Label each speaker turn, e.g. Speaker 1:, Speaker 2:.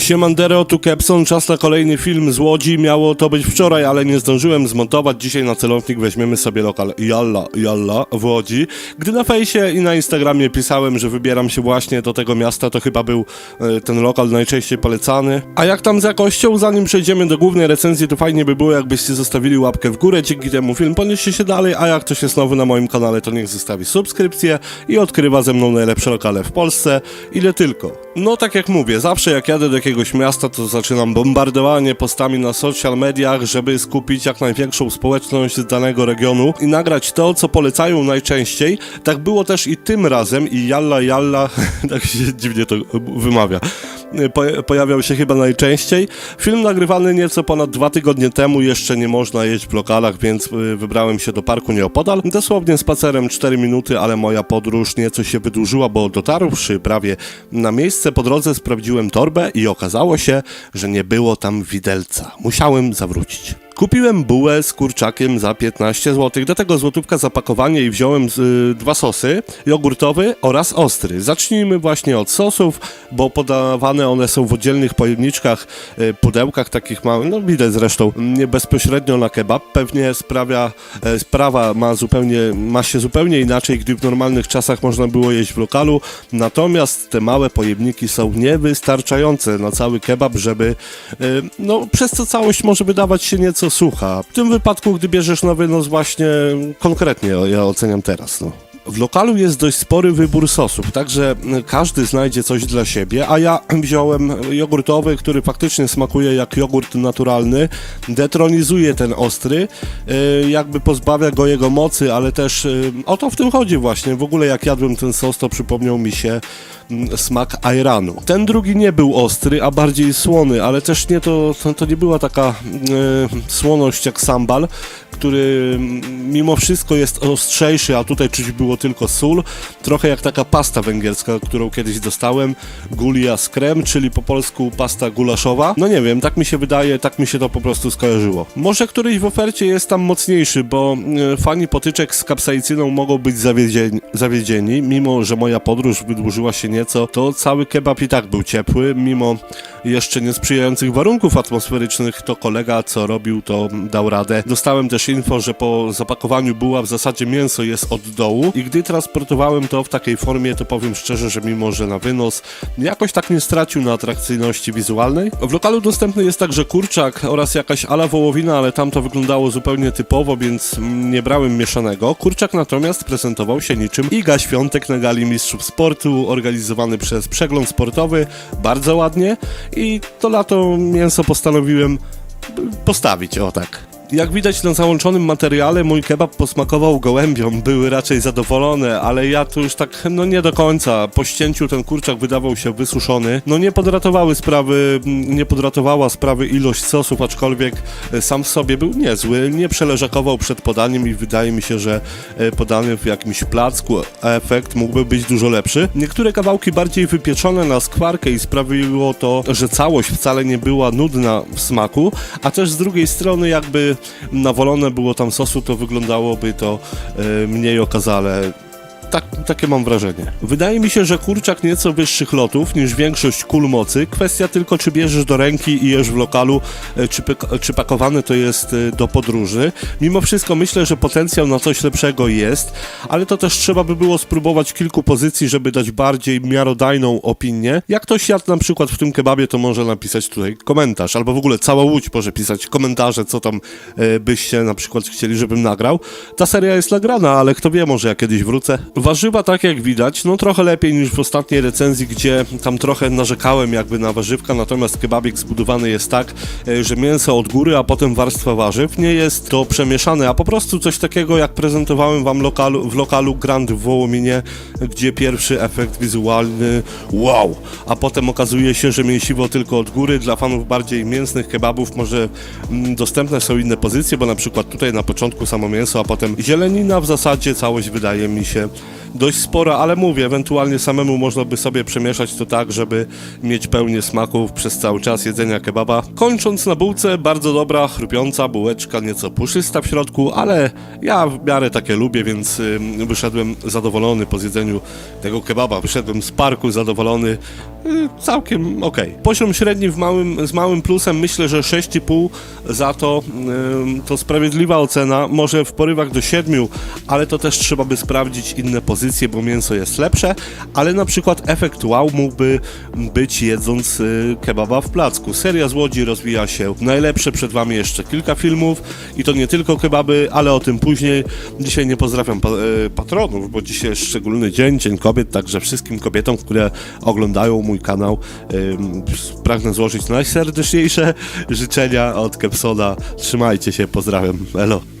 Speaker 1: Siemandero, tu Kepson, czas na kolejny film z Łodzi. Miało to być wczoraj, ale nie zdążyłem zmontować. Dzisiaj na celownik weźmiemy sobie lokal Jalla Jalla w Łodzi. Gdy na fejsie i na Instagramie pisałem, że wybieram się właśnie do tego miasta, to chyba był e, ten lokal najczęściej polecany. A jak tam z jakością? Zanim przejdziemy do głównej recenzji, to fajnie by było, jakbyście zostawili łapkę w górę. Dzięki temu film poniesie się dalej, a jak ktoś jest nowy na moim kanale, to niech zostawi subskrypcję i odkrywa ze mną najlepsze lokale w Polsce. Ile tylko. No tak jak mówię, zawsze jak jadę do jakiegoś miasta, to zaczynam bombardowanie postami na social mediach, żeby skupić jak największą społeczność z danego regionu i nagrać to, co polecają najczęściej. Tak było też i tym razem i jalla jalla, tak się dziwnie to wymawia. Po, pojawiał się chyba najczęściej. Film nagrywany nieco ponad dwa tygodnie temu, jeszcze nie można jeść w lokalach, więc y, wybrałem się do parku nieopodal. Dosłownie spacerem 4 minuty, ale moja podróż nieco się wydłużyła, bo dotarłszy prawie na miejsce po drodze sprawdziłem torbę i okazało się, że nie było tam widelca. Musiałem zawrócić. Kupiłem bułę z kurczakiem za 15 zł. Do tego złotówka zapakowanie i wziąłem y, dwa sosy, jogurtowy oraz ostry. Zacznijmy właśnie od sosów, bo podawane one są w oddzielnych pojemniczkach, y, pudełkach takich małych, no widać zresztą, nie bezpośrednio na kebab. Pewnie sprawia, e, sprawa ma zupełnie, ma się zupełnie inaczej, gdy w normalnych czasach można było jeść w lokalu, natomiast te małe pojemniki są niewystarczające na cały kebab, żeby, y, no przez co całość może wydawać się nieco sucha. W tym wypadku, gdy bierzesz na wynos właśnie konkretnie, ja oceniam teraz, no. W lokalu jest dość spory wybór sosów, także każdy znajdzie coś dla siebie, a ja wziąłem jogurtowy, który faktycznie smakuje jak jogurt naturalny, detronizuje ten ostry, yy, jakby pozbawia go jego mocy, ale też yy, o to w tym chodzi właśnie. W ogóle jak jadłem ten sos, to przypomniał mi się mm, smak ajranu. Ten drugi nie był ostry, a bardziej słony, ale też nie to, to, nie była taka yy, słoność jak sambal, który mm, mimo wszystko jest ostrzejszy, a tutaj czuć było tylko sól. Trochę jak taka pasta węgierska, którą kiedyś dostałem, gulia z krem, czyli po polsku pasta gulaszowa. No nie wiem, tak mi się wydaje, tak mi się to po prostu skojarzyło. Może któryś w ofercie jest tam mocniejszy, bo e, fani potyczek z kapsaicyną mogą być zawiedzieni, zawiedzieni. Mimo, że moja podróż wydłużyła się nieco, to cały kebab i tak był ciepły, mimo jeszcze niesprzyjających warunków atmosferycznych, to kolega co robił, to dał radę. Dostałem też info, że po zapakowaniu była w zasadzie mięso jest od dołu i gdy transportowałem to w takiej formie, to powiem szczerze, że mimo, że na wynos jakoś tak nie stracił na atrakcyjności wizualnej. W lokalu dostępny jest także kurczak oraz jakaś ala wołowina, ale tam to wyglądało zupełnie typowo, więc nie brałem mieszanego. Kurczak natomiast prezentował się niczym Iga Świątek na gali Mistrzów Sportu, organizowany przez Przegląd Sportowy, bardzo ładnie i to lato mięso postanowiłem postawić, o tak. Jak widać na załączonym materiale, mój kebab posmakował gołębią, były raczej zadowolone, ale ja tu już tak, no nie do końca. Po ścięciu ten kurczak wydawał się wysuszony. No nie podratowały sprawy, nie podratowała sprawy ilość sosów, aczkolwiek e, sam w sobie był niezły. Nie przeleżakował przed podaniem i wydaje mi się, że e, podany w jakimś placku efekt mógłby być dużo lepszy. Niektóre kawałki bardziej wypieczone na skwarkę i sprawiło to, że całość wcale nie była nudna w smaku, a też z drugiej strony jakby nawolone było tam sosu, to wyglądałoby to e, mniej okazale. Tak, takie mam wrażenie. Wydaje mi się, że kurczak nieco wyższych lotów niż większość kul mocy. Kwestia tylko, czy bierzesz do ręki i jesz w lokalu, e, czy, czy pakowany to jest e, do podróży. Mimo wszystko myślę, że potencjał na coś lepszego jest, ale to też trzeba by było spróbować kilku pozycji, żeby dać bardziej miarodajną opinię. Jak ktoś jadł na przykład w tym kebabie, to może napisać tutaj komentarz, albo w ogóle cała łódź może pisać komentarze, co tam e, byście na przykład chcieli, żebym nagrał. Ta seria jest nagrana, ale kto wie, może ja kiedyś wrócę. Warzywa, tak jak widać, no trochę lepiej niż w ostatniej recenzji, gdzie tam trochę narzekałem jakby na warzywka, natomiast kebabik zbudowany jest tak, e, że mięso od góry, a potem warstwa warzyw. Nie jest to przemieszane, a po prostu coś takiego, jak prezentowałem wam lokalu, w lokalu Grand w Wołominie, gdzie pierwszy efekt wizualny wow, a potem okazuje się, że mięsiwo tylko od góry. Dla fanów bardziej mięsnych kebabów może mm, dostępne są inne pozycje, bo na przykład tutaj na początku samo mięso, a potem zielenina w zasadzie całość wydaje mi się dość spora, ale mówię, ewentualnie samemu można by sobie przemieszać to tak, żeby mieć pełnię smaków przez cały czas jedzenia kebaba. Kończąc na bułce, bardzo dobra, chrupiąca bułeczka, nieco puszysta w środku, ale ja w miarę takie lubię, więc wyszedłem zadowolony po zjedzeniu tego kebaba. Wyszedłem z parku zadowolony, y, całkiem okej. Poziom średni w małym, z małym plusem, myślę, że 6,5 za to to sprawiedliwa ocena, może w porywach do 7, ale to też trzeba by sprawdzić inne pozycje, bo mięso jest lepsze, ale na przykład efekt wow mógłby być jedząc y, kebaba w placku. Seria z Łodzi rozwija się najlepsze, przed Wami jeszcze kilka filmów i to nie tylko kebaby, ale o tym później. Dzisiaj nie pozdrawiam y, patronów, bo dzisiaj jest szczególny dzień, Dzień Kobiet, także wszystkim kobietom, które oglądają mój kanał, y, pragnę złożyć najserdeczniejsze życzenia od Kepsona. Trzymajcie się, pozdrawiam. Elo.